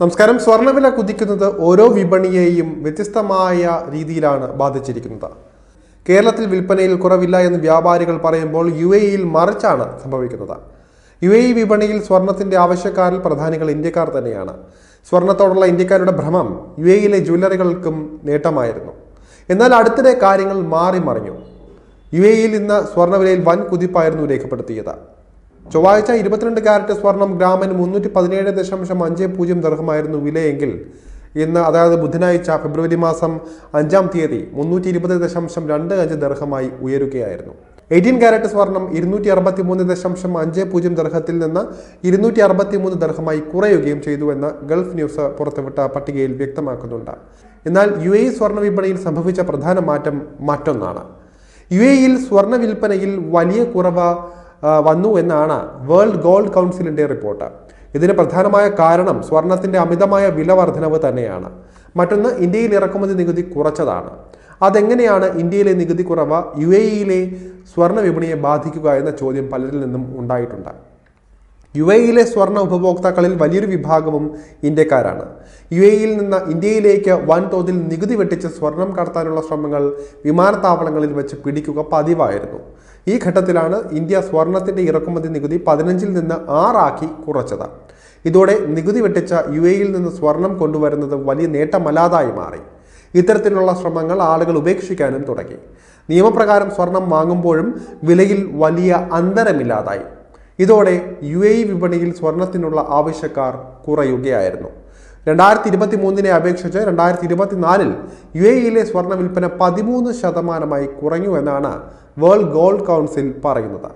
നമസ്കാരം. സ്വർണവില കുതിക്കുന്നത് ഓരോ വിപണിയെയും വ്യത്യസ്തമായ രീതിയിലാണ് ബാധിച്ചിരിക്കുന്നത്. കേരളത്തിൽ വിൽപ്പനയിൽ കുറവില്ല എന്ന് വ്യാപാരികൾ പറയുമ്പോൾ യു എ ഇയിൽ മറിച്ചാണ് സംഭവിക്കുന്നത്. യു എ ഇ വിപണിയിൽ സ്വർണത്തിന്റെ ആവശ്യക്കാരിൽ പ്രധാനികൾ ഇന്ത്യക്കാർ തന്നെയാണ്. സ്വർണത്തോടുള്ള ഇന്ത്യക്കാരുടെ ഭ്രമം യു എ ഇയിലെ ജ്വല്ലറികൾക്കും നേട്ടമായിരുന്നു. എന്നാൽ അടുത്തിടെ കാര്യങ്ങൾ മാറി മറിഞ്ഞു. യു എ ഇയിൽ ഇന്ന് സ്വർണവിലയിൽ വൻ കുതിപ്പായിരുന്നു രേഖപ്പെടുത്തിയത്. ചൊവ്വാഴ്ച ഇരുപത്തിരണ്ട് ക്യാരറ്റ് സ്വർണം ഗ്രാമിന് മുന്നൂറ്റി പതിനേഴ് ദശാംശം അഞ്ച് പൂജ്യം ദർഹമായിരുന്നു വിലയെങ്കിൽ. ഇന്ന് അതായത് ബുധനാഴ്ച ഫെബ്രുവരി മാസം അഞ്ചാം തീയതി മുന്നൂറ്റി ഇരുപത് ദശാംശം രണ്ട് അഞ്ച് ദർഹമായി ഉയരുകയായിരുന്നു. എയ്റ്റീൻ ക്യാരറ്റ് സ്വർണം ഇരുന്നൂറ്റി അറുപത്തി മൂന്ന് ദശാംശം അഞ്ച് പൂജ്യം ദർഹത്തിൽ നിന്ന് ഇരുന്നൂറ്റി അറുപത്തി മൂന്ന് ദർഹമായി കുറയുകയും ചെയ്തു എന്ന് ഗൾഫ് ന്യൂസ് പുറത്തുവിട്ട പട്ടികയിൽ വ്യക്തമാക്കുന്നുണ്ട്. എന്നാൽ യു എ സ്വർണ വിപണിയിൽ സംഭവിച്ച പ്രധാന മാറ്റം മറ്റൊന്നാണ്. യു എയിൽ സ്വർണ വിൽപ്പനയിൽ വലിയ കുറവ് വന്നു എന്നാണ് വേൾഡ് ഗോൾഡ് കൗൺസിലിന്റെ റിപ്പോർട്ട്. ഇതിന് പ്രധാനമായ കാരണം സ്വർണത്തിന്റെ അമിതമായ വില വർധനവ് തന്നെയാണ്. മറ്റൊന്ന് ഇന്ത്യയിൽ ഇറക്കുമതി നികുതി കുറച്ചതാണ്. അതെങ്ങനെയാണ് ഇന്ത്യയിലെ നികുതി കുറവ് യു എ ഇയിലെ സ്വർണ വിപണിയെ ബാധിക്കുക എന്ന ചോദ്യം പലരിൽ നിന്നും ഉണ്ടായിട്ടുണ്ട്. യു എയിലെ സ്വർണ ഉപഭോക്താക്കളിൽ വലിയൊരു വിഭാഗവും ഇന്ത്യക്കാരാണ്. യു എയിൽ നിന്ന് ഇന്ത്യയിലേക്ക് വൻതോതിൽ നികുതി വെട്ടിച്ച് സ്വർണം കടത്താനുള്ള ശ്രമങ്ങൾ വിമാനത്താവളങ്ങളിൽ വെച്ച് പിടിക്കുക പതിവായിരുന്നു. ഈ ഘട്ടത്തിലാണ് ഇന്ത്യ സ്വർണത്തിന്റെ ഇറക്കുമതി നികുതി പതിനഞ്ചിൽ നിന്ന് ആറാക്കി കുറച്ചത്. ഇതോടെ നികുതി വെട്ടിച്ച യു എയിൽ നിന്ന് സ്വർണം കൊണ്ടുവരുന്നത് വലിയ നേട്ടമല്ലാതായി മാറി. ഇത്തരത്തിലുള്ള ശ്രമങ്ങൾ ആളുകൾ ഉപേക്ഷിക്കാനും തുടങ്ങി. നിയമപ്രകാരം സ്വർണം വാങ്ങുമ്പോഴും വിലയിൽ വലിയ അന്തരമില്ലാതായി. ഇതോടെ യു എ ഇ വിപണിയിൽ സ്വർണത്തിനുള്ള ആവശ്യക്കാർ കുറയുകയായിരുന്നു. രണ്ടായിരത്തി ഇരുപത്തി മൂന്നിനെ അപേക്ഷിച്ച് രണ്ടായിരത്തി ഇരുപത്തിനാലിൽ യു എ ഇയിലെ സ്വർണ വിൽപ്പന പതിമൂന്ന് ശതമാനമായി കുറഞ്ഞു എന്നാണ് വേൾഡ് ഗോൾഡ് കൗൺസിൽ പറയുന്നത്.